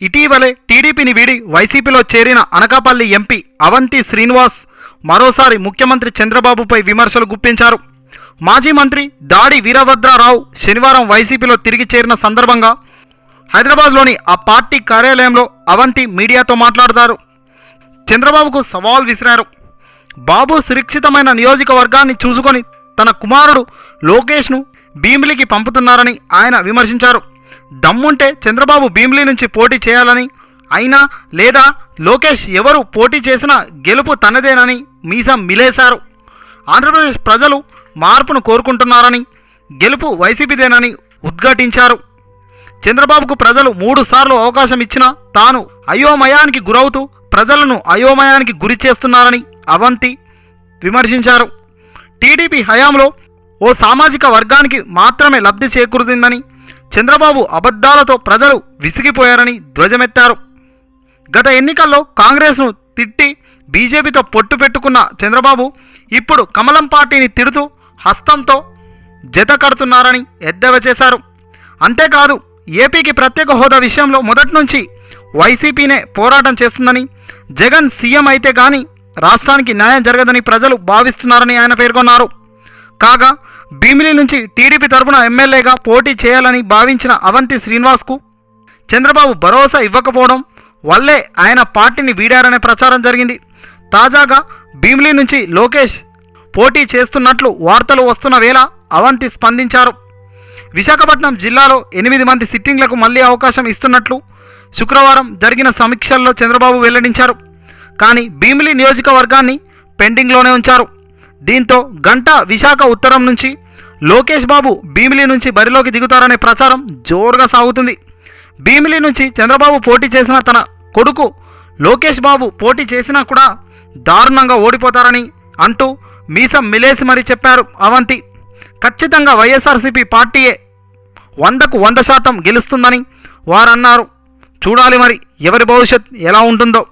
ఇటీవలే టీడీపీని వీడి వైసీపీలో చేరిన అనకాపల్లి ఎంపీ అవంతి శ్రీనివాస్ మరోసారి ముఖ్యమంత్రి చంద్రబాబుపై విమర్శలు గుప్పించారు. మాజీ మంత్రి దాడి వీరభద్రారావు శనివారం వైసీపీలో తిరిగి చేరిన సందర్భంగా హైదరాబాద్లోని ఆ పార్టీ కార్యాలయంలో అవంతి మీడియాతో మాట్లాడతారు. చంద్రబాబుకు సవాల్ విసిరారు. బాబు సురక్షితమైన నియోజకవర్గాన్ని చూసుకొని తన కుమారుడు లోకేష్ను భీమిలికి పంపుతున్నారని ఆయన విమర్శించారు. దమ్ముంటే చంద్రబాబు భీమ్లీ నుంచి పోటీ చేయాలని అయినా లేదా లోకేష్ ఎవరు పోటీ చేసినా గెలుపు తనదేనని మీసం మిలేశారు. ఆంధ్రప్రదేశ్ ప్రజలు మార్పును కోరుకుంటున్నారని గెలుపు వైసీపీదేనని ఉద్ఘాటించారు. చంద్రబాబుకు ప్రజలు మూడు సార్లు అవకాశం ఇచ్చినా తాను అయోమయానికి గురవుతూ ప్రజలను అయోమయానికి గురి చేస్తున్నారని అవంతి విమర్శించారు. టీడీపీ హయాంలో ఓ సామాజిక వర్గానికి మాత్రమే లబ్ధి చేకూరుతుందని చంద్రబాబు అబద్ధాలతో ప్రజలు విసిగిపోయారని ధ్వజమెత్తారు. గత ఎన్నికల్లో కాంగ్రెస్ను తిట్టి బీజేపీతో పొట్టు పెట్టుకున్న చంద్రబాబు ఇప్పుడు కమలం పార్టీని తిడుతూ హస్తంతో జత కడుతున్నారని ఎద్దేవా చేశారు. అంతేకాదు ఏపీకి ప్రత్యేక హోదా విషయంలో మొదటి నుంచి వైసీపీనే పోరాటం చేస్తుందని జగన్ సీఎం అయితే కానీ రాష్ట్రానికి న్యాయం జరగదని ప్రజలు భావిస్తున్నారని ఆయన పేర్కొన్నారు. కాగా భీమిలి నుంచి టీడీపీ తరఫున ఎమ్మెల్యేగా పోటీ చేయాలని భావించిన అవంతి శ్రీనివాస్కు చంద్రబాబు భరోసా ఇవ్వకపోవడం వల్లే ఆయన పార్టీని వీడారనే ప్రచారం జరిగింది. తాజాగా భీమిలి నుంచి లోకేష్ పోటీ చేస్తున్నట్లు వార్తలు వస్తున్న వేళ అవంతి స్పందించారు. విశాఖపట్నం జిల్లాలో ఎనిమిది మంది సిట్టింగ్లకు మళ్ళీ అవకాశం ఇస్తున్నట్లు శుక్రవారం జరిగిన సమీక్షల్లో చంద్రబాబు వెల్లడించారు. కానీ భీమిలి నియోజకవర్గాన్ని పెండింగ్లోనే ఉంచారు. దీంతో గంట విశాఖ ఉత్తరం నుంచి లోకేష్ బాబు భీమిలి నుంచి బరిలోకి దిగుతారనే ప్రచారం జోరుగా సాగుతుంది. భీమిలి నుంచి చంద్రబాబు పోటీ చేసిన తన కొడుకు లోకేష్ బాబు పోటీ చేసినా కూడా దారుణంగా ఓడిపోతారని అంటూ మీసం మిలేసి మరీ చెప్పారు అవంతి. ఖచ్చితంగా వైఎస్ఆర్సీపీ పార్టీయే వందకు వంద శాతం గెలుస్తుందని వారన్నారు. చూడాలి మరి ఎవరి భవిష్యత్ ఎలా ఉంటుందో.